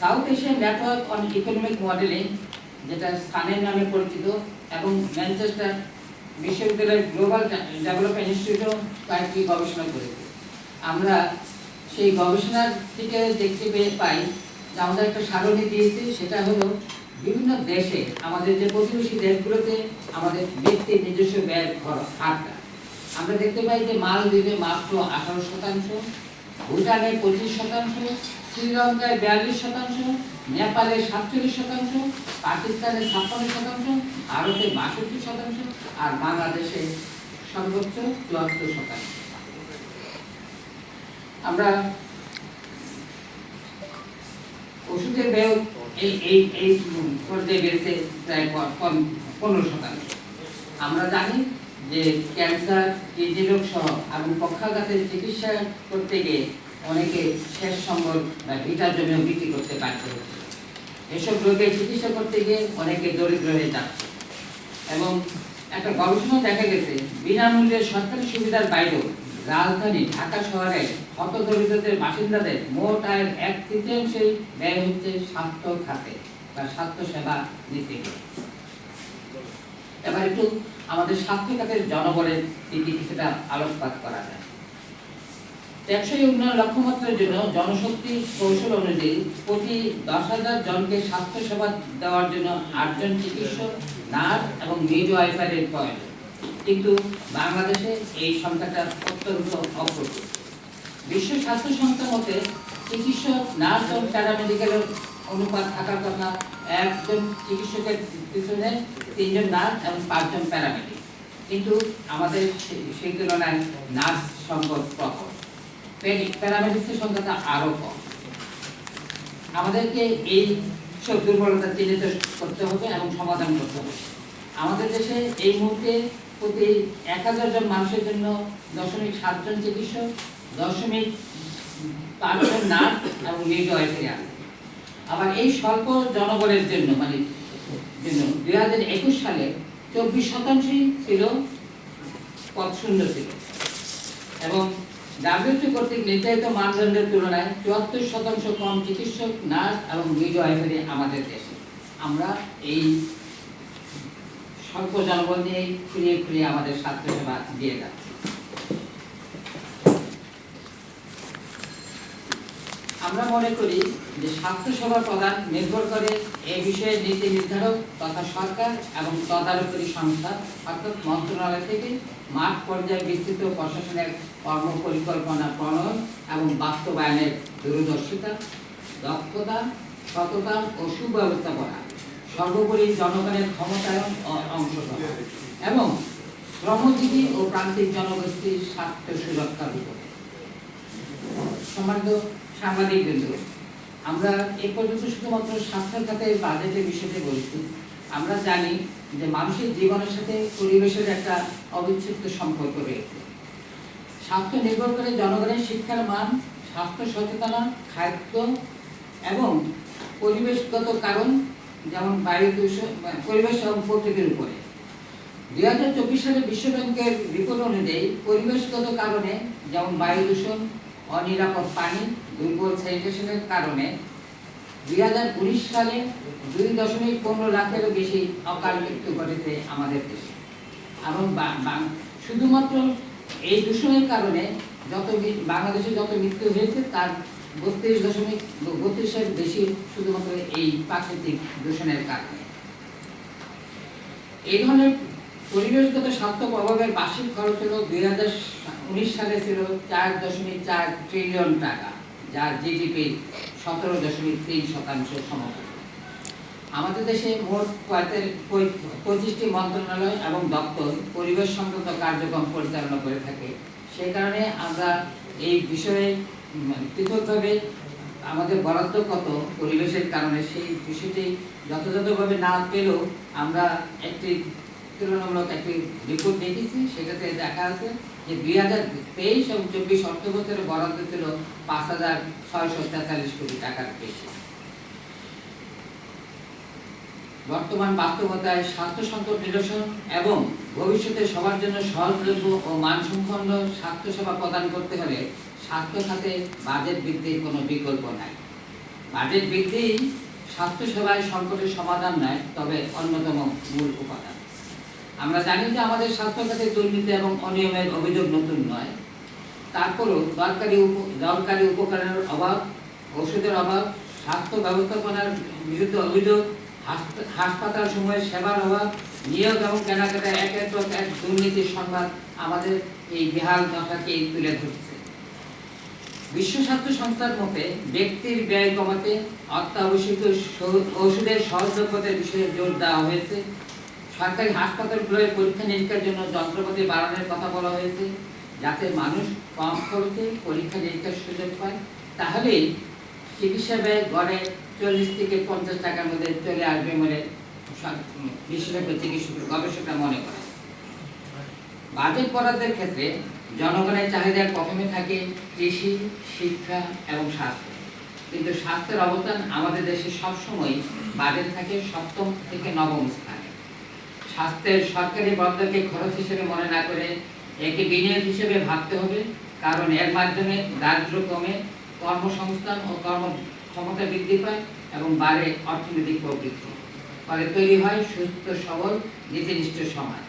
South Asian network on economic modelling যেটা সানের নামে পরিচিত, এবং ম্যানচেস্টার বিশ্ববিদ্যালয়ের গ্লোবাল ডেভেলপমেন্ট ইনস্টিটিউটও কয়েকটি গবেষণা করেছে। আমরা সেই গবেষণার থেকে দেখতে পেয়ে পাই যে আমাদের একটা সারণী দিয়েছে, সেটা হলো বিভিন্ন দেশে আমাদের যে প্রতিবেশী দেশগুলোতে আমাদের ব্যক্তির নিজস্ব খরচ হারটা আমরা দেখতে পাই যে মালদ্বীপে মাত্র আঠারো শতাংশ, ভুটানে পঁচিশ শতাংশ শ্রীলঙ্কায় বিয়াল্লিশ শতাংশ, নেপালে সাতচল্লিশ শতাংশ, পাকিস্তানে ছাপ্পান্ন শতাংশ, ভারতে বাষট্টি শতাংশ, আর বাংলাদেশে সর্বোচ্চ চুয়াত্তর শতাংশ। আমরা ওষুধের ব্যয় এই এই এই পর্যায়ে বেড়েছে প্রায় পনেরো শতাংশ। আমরা জানি যে ক্যান্সার, কিডনি রোগ সহ এবং পক্ষাঘাতের চিকিৎসা করতে গিয়ে অনেকে শেষ সম্বল বা ভিটা জমিও বিক্রি করতে বাধ্য এসব রোগের চিকিৎসা করতে গিয়ে অনেকে দরিদ্র হয়ে যাচ্ছে। এবং একটা গবেষণা দেখা গেছে, বিনামূল্যে সরকারি সুবিধার বাইরেও রাজধানী ঢাকা শহরে হত দরিদ্রদের বাসিন্দাদের মোট আয়ের এক তৃতীয়াংশই ব্যয় হচ্ছে স্বাস্থ্য খাতে বা স্বাস্থ্য সেবা গিয়ে। এবার একটু আমাদের স্বাস্থ্য খাতের জনগণের দিকে কিছুটা আলোকপাত করা যায় টেকসই উন্নয়ন লক্ষ্যমাত্রার জন্য জনশক্তি কৌশল অনুযায়ী প্রতি দশ হাজার জনকে স্বাস্থ্য সেবা দেওয়ার জন্য আটজন চিকিৎসক, নার্স এবং মিডওয়াইফারের প্রয়োজন। কিন্তু বাংলাদেশে এই সংখ্যাটা অত্যন্ত অপ্রতুল। বিশ্ব স্বাস্থ্য সংস্থা মতে চিকিৎসক, নার্স এবং প্যারামেডিক্যালের অনুপাত থাকার কথা একজন চিকিৎসকের পিছনে তিনজন নার্স এবং পাঁচজন প্যারামেডিক কিন্তু আমাদের সেই তুলনায় নার্স সংকট প্রকট আমাদেরকে এই সব দুর্বলতা চিহ্নিত করতে হবে এবং সমাধান করতে হবে। আমাদের দেশে এই মুহূর্তে প্রতি এক হাজার জন মানুষের জন্য দশমিক সাতজন চিকিৎসক, দশমিক পাঁচজন নার্স এবং মিডওয়াইফারি আবার এই স্বল্প জনগণের জন্য মানে জন্য দুই হাজার একুশ সালে চব্বিশ শতাংশই ছিল পদ শূন্য ছিল। এবং ডাব্লিউসি কর্তৃক নির্ধারিত মানদণ্ডের তুলনায় চুয়াত্তর শতাংশ কম চিকিৎসক, নার্স এবং মিডওয়াইফারি আমাদের দেশে। আমরা এই স্বল্প জনবল নিয়ে খুঁড়িয়ে খুঁড়িয়ে আমাদের স্বাস্থ্যসেবা দিয়ে যাচ্ছি। আমরা মনে করি যে স্বাস্থ্যসেবা প্রদান নির্ভর করে এ বিষয়ে নীতি নির্ধারক তথা সরকার এবং তদারকি সংস্থা, অর্থাৎ মন্ত্রণালয় থেকে মাঠ পর্যায়ে বিস্তৃত প্রশাসনের কর্ম পরিকল্পনা প্রণয়ন এবং বাস্তবায়নের দূরদর্শিতা, দক্ষতা, সততা ও সুব্যবস্থাপনা সর্বোপরি জনগণের ক্ষমতায়ন ও অংশগ্রহণ এবং শ্রমজীবী ও প্রান্তিক জনগোষ্ঠীর স্বাস্থ্য সুরক্ষার উপরে। সম্মানিত সাংবাদিক বৃন্দ আমরা এ পর্যন্ত শুধুমাত্র স্বাস্থ্য খাতের বাজেটের বিষয়টি বলছি, আমরা জানি যে মানুষের জীবনের সাথে পরিবেশের একটা অবিচ্ছেদ্য সম্পর্ক রয়েছে। স্বাস্থ্য নির্ভর করে জনগণের শিক্ষার মান, স্বাস্থ্য সচেতনা খাদ্য এবং পরিবেশগত কারণ যেমন বায়ু দূষণ পরিবেশ এবং প্রকৃতির উপরে। দুই হাজার চব্বিশ সালে বিশ্বব্যাংকের রিপোর্ট অনুযায়ী পরিবেশগত কারণে যেমন বায়ু দূষণ, অনিরাপদ পানি দুর্বল স্যানিটেশনের কারণে দুই হাজার উনিশ সালে দুই দশমিক পনেরো লাখেরও বেশি অকাল মৃত্যু ঘটেছে আমাদের দেশে। এবং শুধুমাত্র এই দূষণের কারণে যত বাংলাদেশে যত মৃত্যু হয়েছে, তার বত্রিশ দশমিক, বত্রিশের বেশি শুধুমাত্র এই প্রাকৃতিক দূষণের কারণে। এই ধরনের পরিবেশগত স্বাস্থ্য প্রভাবের বার্ষিক খরচ হলো দুই সালে ছিল চার দশমিক চার ট্রিলিয়ন টাকা। যার জিডিপি সতেরো দশমিক তিন শতাংশ সমতুল্য। আমাদের দেশে মোট পঁচিশটি মন্ত্রণালয় এবং দপ্তর পরিবেশ সংক্রান্ত কার্যক্রম পরিচালনা করে থাকে। সেই কারণে আমরা এই বিষয়ে পৃথকভাবে আমাদের বরাদ্দ কত পরিবেশের কারণে সেই বিষয়টি যথাযথভাবে না পেলেও আমরা একটি তুলনামূলক একটি রিপোর্ট দেখেছি, সেটাতে দেখা আছে। যে দুই হাজার তেইশ এবং চব্বিশ অর্থ বছরে বরাদ্দ ছিল পাঁচ হাজার ছয়শো তেতাল্লিশ কোটি টাকার বেশি। বর্তমান বাস্তবতায় স্বাস্থ্য সংকট নিরসন এবং ভবিষ্যতে সবার জন্য সহজলভ্য ও মানসম্পন্ন স্বাস্থ্যসেবা প্রদান করতে হলে স্বাস্থ্য খাতে বাজেট বৃদ্ধির কোনো বিকল্প নাই। বাজেট বৃদ্ধি স্বাস্থ্যসেবায় সংকটের সমাধান নয়, তবে অন্যতম মূল উপাদান। আমরা জানি যে আমাদের স্বাস্থ্য খাতে দুর্নীতি এবং অনিয়মের অভিযোগ নতুন নয়। তারপরও দরকারি দরকারি উপকরণের অভাব, ওষুধের অভাব, স্বাস্থ্য ব্যবস্থাপনার বিরুদ্ধে অভিযোগ হাসপাতাল সময়ে সেবার অভাব, নিয়োগ এবং কেনাকাটা একের পর এক দুর্নীতির সংবাদ আমাদের এই বেহাল দশাকে তুলে ধরছে। বিশ্ব স্বাস্থ্য সংস্থার মতে, ব্যক্তির ব্যয় কমাতে অত্যাবশ্যকীয় সৌ- ওষুধের সহজলভ্যতার বিষয়ে জোর দেওয়া হয়েছে। সরকারি হাসপাতালগুলোয় পরীক্ষা নিরীক্ষার জন্য যন্ত্রপাতি বাড়ানোর কথা বলা হয়েছে, যাতে মানুষ কম খরচে পরীক্ষা নিরীক্ষার সুযোগ পায়। তাহলেই চিকিৎসা ব্যয় গড়ে চল্লিশ থেকে পঞ্চাশ টাকার মধ্যে চলে আসবে বলে বিশেষজ্ঞ চিকিৎসক গবেষকরা মনে করেন। বাজেট বরাদ্দের ক্ষেত্রে জনগণের চাহিদার প্রথমে থাকে কৃষি, শিক্ষা এবং স্বাস্থ্য। কিন্তু স্বাস্থ্যের অবদান আমাদের দেশে সবসময় বাজেট থাকে সপ্তম থেকে নবম স্থানে। স্বাস্থ্যের সরকারি বন্ধকে খরচ হিসেবে মনে না করে একে বিনিয়োগ হিসেবে ভাবতে হবে, কারণ এর মাধ্যমে দারিদ্র কমে, কর্মসংস্থান ও কর্ম ক্ষমতা বৃদ্ধি পায় এবং বাড়ে অর্থনৈতিক প্রবৃদ্ধি ফলে তৈরি হয় সুস্থ, সবল, নীতিনিষ্ঠ সমাজ।